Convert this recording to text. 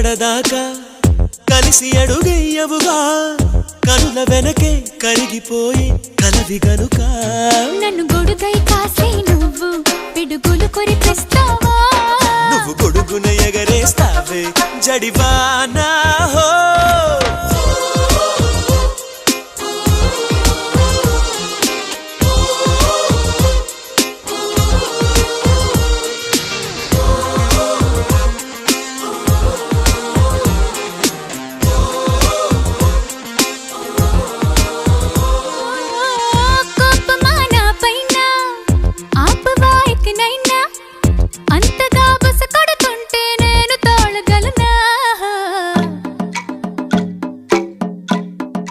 ఎక్కడదాకా కలిసి అడుగయ్యవుగా కనుల వెనకే కరిగిపోయి కలవి గనుక. నన్ను గొడుగై కాసే నువ్వు పిడుగులు కొరిపిస్తావా నువ్వు గొడుగున ఎగరేస్తావే జడివానా హో.